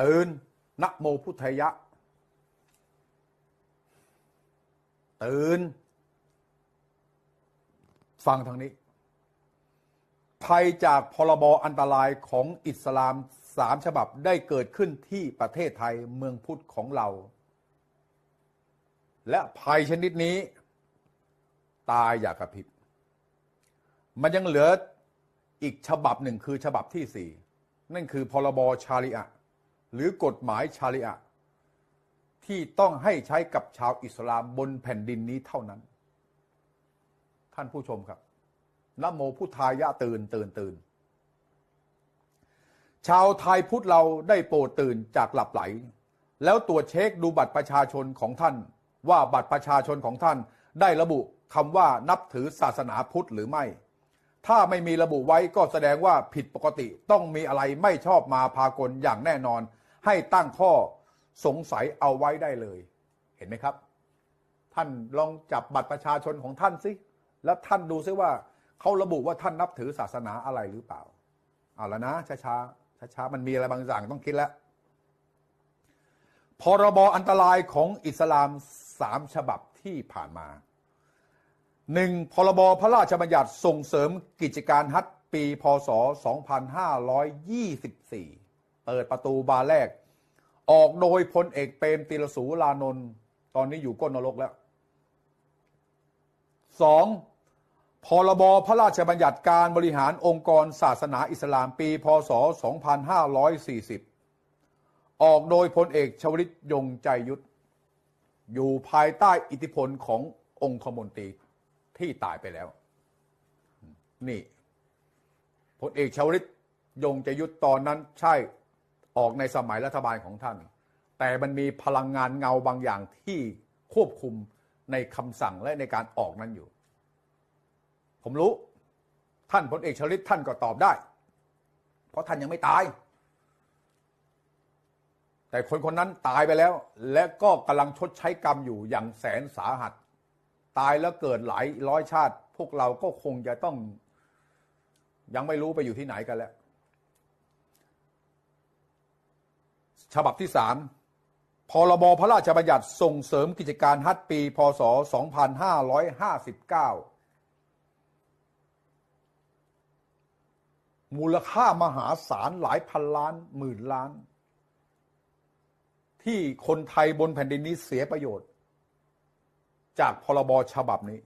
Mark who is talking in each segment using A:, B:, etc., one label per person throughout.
A: ตื่นนะโมพุทธยะ ตื่น ฟังทางนี้ ภัยจากพรบอันตรายของอิสลามสามฉบับได้เกิดขึ้นที่ประเทศไทยเมืองพุทธของเรา และภัยชนิดนี้ ตายอย่ากระพริบ มันยังเหลืออีกฉบับหนึ่งคือฉบับที่สี่นั่นคือพรบชาริอะ หรือกฎหมายชาริอะที่ต้องให้ใช้กับชาวอิสลามบนแผ่นดินนี้เท่านั้น ท่านผู้ชมครับนโมพุทธายะตื่นตื่นตื่น ชาวไทยพุทธเราได้โปรดตื่นจากหลับไหล แล้วตรวจเช็คดูบัตรประชาชนของท่าน ว่าบัตรประชาชนของท่านได้ระบุคำว่านับถือศาสนาพุทธหรือไม่ ถ้าไม่มีระบุไว้ก็แสดงว่าผิดปกติต้องมีอะไรไม่ชอบมาพากลอย่างแน่นอน ให้ตั้งข้อสงสัยเอาไว้ได้เลย เห็นไหมครับ ท่านลองจับบัตรประชาชนของท่านสิแล้วท่านดูซิว่าเขาระบุว่าท่านนับถือศาสนาอะไรหรือเปล่าเอาละนะช้าช้าช้าช้ามันมีอะไรบางอย่างต้องคิดแล้วพรบอันตรายของอิสลามสามฉบับที่ผ่านมาหนึ่งพรบพระราชบัญญัติส่งเสริมกิจการฮัทปี พศ 2524 เปิดประตูบานแรก ออกโดยพลเอกเปรมติรสูลานนท์ตอนนี้อยู่ก้นนรกแล้วสองพรบพระราชบัญญัติการบริหารองค์กรศาสนาอิสลามปี พศ 2540 ออกโดยพลเอกชวลิตยงใจยุทธอยู่ภายใต้อิทธิพลขององคมนตรีที่ตายไปแล้ว นี่พลเอกชวลิตยงใจยุทธตอนนั้นใช่ ออกในสมัยรัฐบาลของท่าน แต่มันมีพลังงานเงาบางอย่างที่ควบคุมในคำสั่งและในการออกนั้นอยู่ ผมรู้ ท่านพลเอกชลิตท่านก็ตอบได้ เพราะท่านยังไม่ตาย แต่คนคนนั้นตายไปแล้ว และก็กำลังชดใช้กรรมอยู่อย่างแสนสาหัส ตายแล้วเกิดหลายร้อยชาติ พวกเราก็คงจะต้อง ยังไม่รู้ไปอยู่ที่ไหนกันแล้ว ฉบับที่สามพรบพระราชบัญญัติส่งเสริมกิจการฮัทปี พศ 2559 มูลค่ามหาศาลหลายพันล้านหมื่นล้าน ที่คนไทยบนแผ่นดินนี้เสียประโยชน์ จากพรบฉบับนี้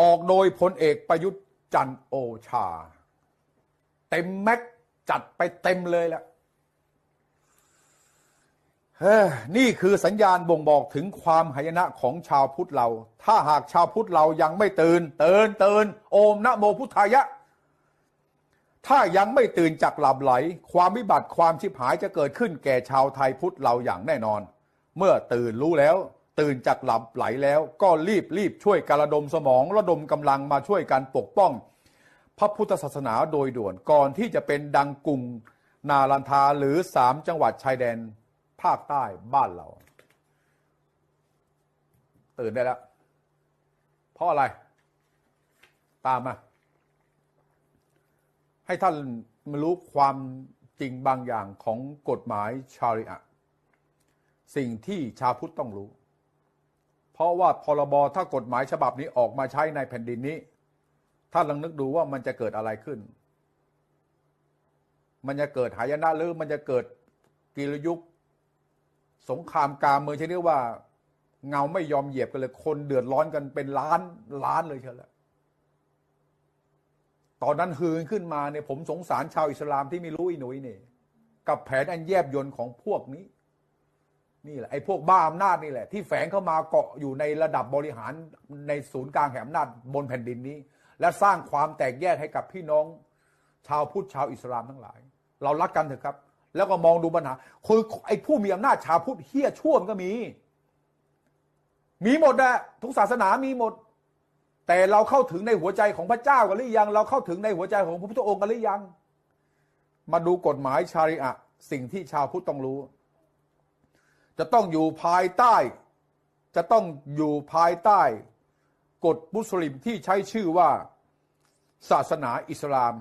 A: ออกโดยพลเอกประยุทธ์จันทร์โอชา เต็มแม็ก จัดไปเต็มเลยแหละเฮ้อนี่คือสัญญาณบ่งบอกถึงความหายนะของชาวพุทธเรา ถ้าหากชาวพุทธเรายังไม่ตื่น เตือนเตือนโอมนะโมพุทธายะ ถ้ายังไม่ตื่นจากหลับไหล ความวิบัติความชิบหายจะเกิดขึ้นแก่ชาวไทยพุทธเราอย่างแน่นอน เมื่อตื่นรู้แล้ว ตื่นจากหลับไหลแล้ว ก็รีบรีบช่วยการระดมสมองระดมกำลังมาช่วยกันปกป้อง พระพุทธศาสนาโดยด่วนก่อนที่จะเป็นดังกรุงนาลันทาหรือสามจังหวัดชายแดนภาคใต้บ้านเรา ตื่นได้แล้ว เพราะอะไร ตามมาให้ท่านมารู้ความจริงบางอย่างของกฎหมายชาริอะห์สิ่งที่ชาวพุทธต้องรู้ เพราะว่าพรบถ้ากฎหมายฉบับนี้ออกมาใช้ในแผ่นดินนี้ ท่านลองนึกดูว่ามันจะเกิดอะไรขึ้น มันจะเกิดหายนะหรือมันจะเกิดกิรยุค สงครามกลางเมืองชนิดว่า เงาไม่ยอมเหยียบกันเลย คนเดือดร้อนกันเป็นล้านล้านเลยเชียวแหละตอนนั้นฮือขึ้นมาเนี่ยผมสงสารชาวอิสลามที่ไม่รู้อีหนุ่ยนี่กับแผนอันแยบยนของพวกนี้ นี่แหละไอ้พวกบ้าอำนาจนี่แหละ ที่แฝงเข้ามาเกาะอยู่ในระดับบริหารในศูนย์กลางแห่งอำนาจบนแผ่นดินนี้ และสร้างความแตกแยกให้กับพี่น้อง ชาวพุทธชาวอิสลามทั้งหลาย เรารักกันเถอะครับ แล้วก็มองดูปัญหาคือไอ้ผู้มีอำนาจชาวพุทธเฮี้ยชั่วมันก็มี มีหมดอะทุกศาสนามีหมด แต่เราเข้าถึงในหัวใจของพระเจ้ากันหรือยัง เราเข้าถึงในหัวใจของพระพุทธองค์กันหรือยัง มาดูกฎหมายชาริอะห์สิ่งที่ชาวพุทธต้องรู้ จะต้องอยู่ภายใต้ จะต้องอยู่ภายใต้กฎมุสลิมที่ใช้ชื่อว่า ศาสนาอิสลาม